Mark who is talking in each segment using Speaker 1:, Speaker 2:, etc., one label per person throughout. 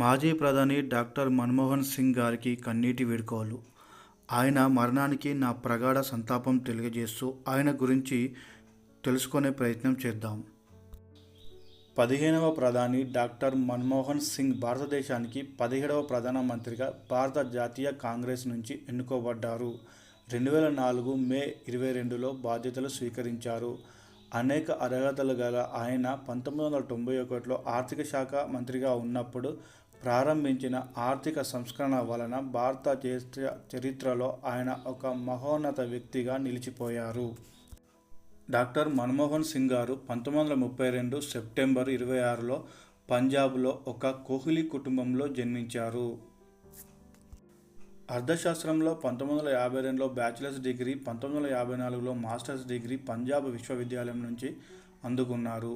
Speaker 1: మాజీ ప్రధాని డాక్టర్ మన్మోహన్ సింగ్ గారికి కన్నీటి వేడుకోవాలు ఆయన మరణానికి నా ప్రగాఢ సంతాపం తెలియజేస్తూ ఆయన గురించి తెలుసుకునే ప్రయత్నం చేద్దాం పదిహేనవ ప్రధాని డాక్టర్ మన్మోహన్ సింగ్ భారతదేశానికి పదిహేడవ ప్రధానమంత్రిగా భారత జాతీయ కాంగ్రెస్ నుంచి ఎన్నుకోబడ్డారు రెండు వేల నాలుగు మే ఇరవై రెండులో బాధ్యతలు స్వీకరించారు అనేక అర్హతలు గల ఆయన పంతొమ్మిది వందల తొంభై ఒకటిలో ఆర్థిక శాఖ మంత్రిగా ఉన్నప్పుడు ప్రారంభించిన ఆర్థిక సంస్కరణ వలన భారత చరిత్ర చరిత్రలో ఆయన ఒక మహోన్నత వ్యక్తిగా నిలిచిపోయారు డాక్టర్ మన్మోహన్ సింగ్ గారు పంతొమ్మిది వందల ముప్పై రెండు సెప్టెంబర్ ఇరవై ఆరులో పంజాబ్లో ఒక కోహ్లీ కుటుంబంలో జన్మించారు అర్థశాస్త్రంలో పంతొమ్మిది వందల యాభై రెండులో బ్యాచిలర్స్ డిగ్రీ పంతొమ్మిది వందల యాభై నాలుగులో మాస్టర్స్ డిగ్రీ పంజాబ్ విశ్వవిద్యాలయం నుంచి అందుకున్నారు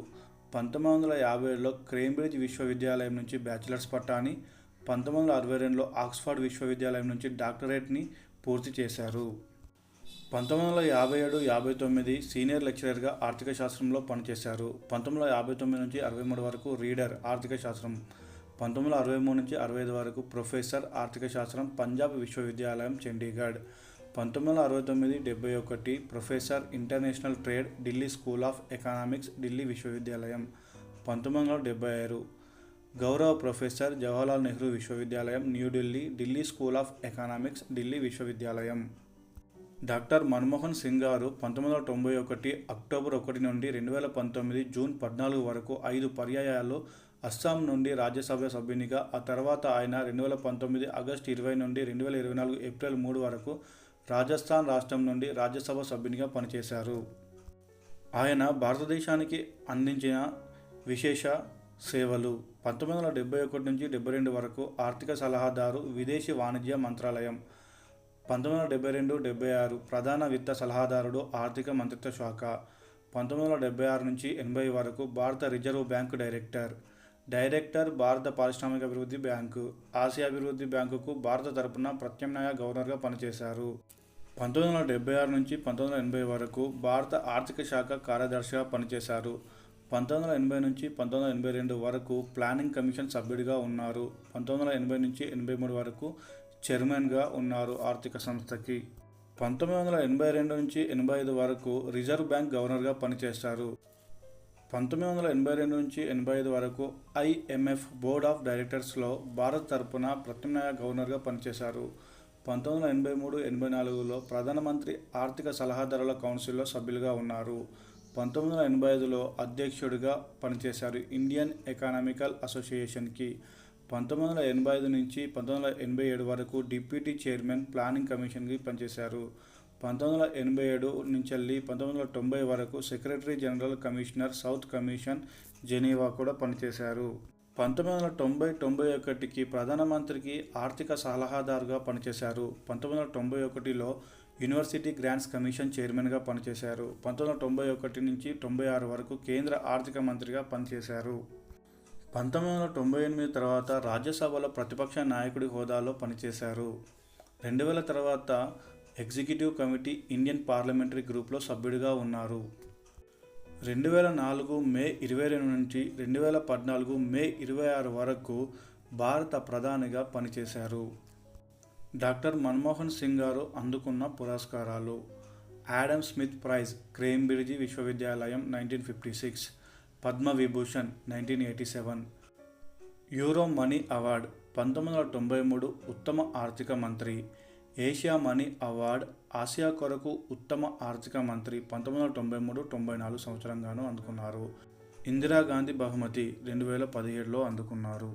Speaker 1: పంతొమ్మిది వందల యాభై ఏడులో కేంబ్రిడ్జ్ విశ్వవిద్యాలయం నుంచి బ్యాచిలర్స్ పట్టాని పంతొమ్మిది వందల అరవై రెండులో ఆక్స్ఫర్డ్ విశ్వవిద్యాలయం నుంచి డాక్టరేట్ని పూర్తి చేశారు పంతొమ్మిది వందల యాభై ఏడు యాభై తొమ్మిది సీనియర్ లెక్చరర్గా ఆర్థిక శాస్త్రంలో పనిచేశారు పంతొమ్మిది వందల యాభై తొమ్మిది నుంచి అరవై మూడు వరకు రీడర్ ఆర్థిక శాస్త్రం పంతొమ్మిది వందల అరవై మూడు నుంచి అరవై ఐదు వరకు ప్రొఫెసర్ ఆర్థిక శాస్త్రం పంజాబ్ విశ్వవిద్యాలయం చండీగఢ్ పంతొమ్మిది వందల అరవై తొమ్మిది డెబ్బై ఒకటి professor international trade Delhi school of economics Delhi విశ్వవిద్యాలయం పంతొమ్మిది వందల డెబ్బై ఆరు గౌరవ ప్రొఫెసర్ జవహర్లాల్ నెహ్రూ విశ్వవిద్యాలయం New Delhi Delhi school of economics Delhi విశ్వవిద్యాలయం డాక్టర్ మన్మోహన్ సింగ్ గారు పంతొమ్మిది వందల తొంభై ఒకటి అక్టోబర్ ఒకటి నుండి రెండు వేల పంతొమ్మిది జూన్ పద్నాలుగు వరకు ఐదు పర్యాయాలు అస్సాం నుండి రాజ్యసభ సభ్యునిగా ఆ తర్వాత ఆయన రెండు వేల పంతొమ్మిది ఆగస్టు ఇరవై నుండి రెండు వేల ఇరవై నాలుగు ఏప్రిల్ మూడు వరకు రాజస్థాన్ రాష్ట్రం నుండి రాజ్యసభ సభ్యునిగా పనిచేశారు ఆయన భారతదేశానికి అందించిన విశేష సేవలు పంతొమ్మిది వందల డెబ్బై ఒకటి నుంచి డెబ్బై రెండు వరకు ఆర్థిక సలహాదారు విదేశీ వాణిజ్య మంత్రాలయం పంతొమ్మిది వందల డెబ్బై రెండు డెబ్బై ఆరు ప్రధాన విత్త సలహాదారుడు ఆర్థిక మంత్రిత్వ శాఖ పంతొమ్మిది వందల డెబ్బై ఆరు నుంచి ఎనభై వరకు భారత రిజర్వ్ బ్యాంకు డైరెక్టర్ డైరెక్టర్ భారత పారిశ్రామిక అభివృద్ధి బ్యాంకు ఆసియా అభివృద్ధి బ్యాంకుకు భారత తరపున ప్రత్యామ్నాయ గవర్నర్గా పనిచేశారు పంతొమ్మిది వందల డెబ్బై ఆరు నుంచి పంతొమ్మిది వందల ఎనభై వరకు భారత ఆర్థిక శాఖ కార్యదర్శిగా పనిచేశారు పంతొమ్మిది వందల ఎనభై నుంచి పంతొమ్మిది వందల ఎనభై రెండు వరకు ప్లానింగ్ కమిషన్ సభ్యుడిగా ఉన్నారు పంతొమ్మిది వందల ఎనభై నుంచి ఎనభై మూడు వరకు చైర్మన్గా ఉన్నారు ఆర్థిక సంస్థకి పంతొమ్మిది వందల ఎనభై రెండు నుంచి ఎనభై ఐదు వరకు రిజర్వ్ బ్యాంక్ గవర్నర్గా పనిచేస్తారు పంతొమ్మిది వందల ఎనభై రెండు నుంచి ఎనభై ఐదు వరకు ఐఎంఎఫ్ బోర్డ్ ఆఫ్ డైరెక్టర్స్లో భారత్ తరపున ప్రత్యామ్నాయ గవర్నర్గా పనిచేశారు పంతొమ్మిది వందల ఎనభై మూడు ఎనభై నాలుగులో ప్రధానమంత్రి ఆర్థిక సలహాదారుల కౌన్సిల్లో సభ్యులుగా ఉన్నారు పంతొమ్మిది వందల ఎనభై ఐదులో అధ్యక్షుడిగా పనిచేశారు ఇండియన్ ఎకానామికల్ అసోసియేషన్కి పంతొమ్మిది వందల ఎనభై ఐదు నుంచి పంతొమ్మిది వందల ఎనభై ఏడు వరకు డిప్యూటీ చైర్మన్ ప్లానింగ్ కమిషన్కి పనిచేశారు పంతొమ్మిది వందల ఎనభై ఏడు నుంచి వెళ్ళి పంతొమ్మిది వందల తొంభై వరకు secretary general commissioner south commission Geneva కూడా పనిచేశారు పంతొమ్మిది వందల తొంభై తొంభై ఒకటికి ప్రధానమంత్రికి ఆర్థిక సలహాదారుగా పనిచేశారు పంతొమ్మిది వందల తొంభై ఒకటిలో యూనివర్సిటీ గ్రాంట్స్ కమిషన్ చైర్మన్గా పనిచేశారు పంతొమ్మిది వందల తొంభై ఒకటి నుంచి తొంభై ఆరు వరకు కేంద్ర ఆర్థిక మంత్రిగా పనిచేశారు పంతొమ్మిది వందల తొంభై ఎనిమిది తర్వాత రాజ్యసభలో ప్రతిపక్ష నాయకుడి హోదాలో పనిచేశారు రెండు వేల తర్వాత ఎగ్జిక్యూటివ్ కమిటీ ఇండియన్ పార్లమెంటరీ గ్రూప్లో సభ్యుడిగా ఉన్నారు రెండు వేల నాలుగు మే ఇరవై రెండు నుంచి రెండు వేల పద్నాలుగు మే ఇరవై ఆరు వరకు భారత ప్రధానిగా పనిచేశారు డాక్టర్ మన్మోహన్ సింగ్ గారు అందుకున్న పురస్కారాలు యాడమ్ స్మిత్ ప్రైజ్ క్రేంబ్రిడ్జి విశ్వవిద్యాలయం nineteen fifty six Padma Vibhushan nineteen eighty seven euro money award పంతొమ్మిది వందల తొంభై మూడు ఉత్తమ ఆర్థిక మంత్రి ఏషియా మనీ అవార్డ్ ఆసియా కొరకు ఉత్తమ ఆర్థిక మంత్రి పంతొమ్మిది వందల తొంభై మూడు తొంభై నాలుగు సంవత్సరంగానూ అందుకున్నారు ఇందిరాగాంధీ బహుమతి రెండు వేల పదిహేడులో అందుకున్నారు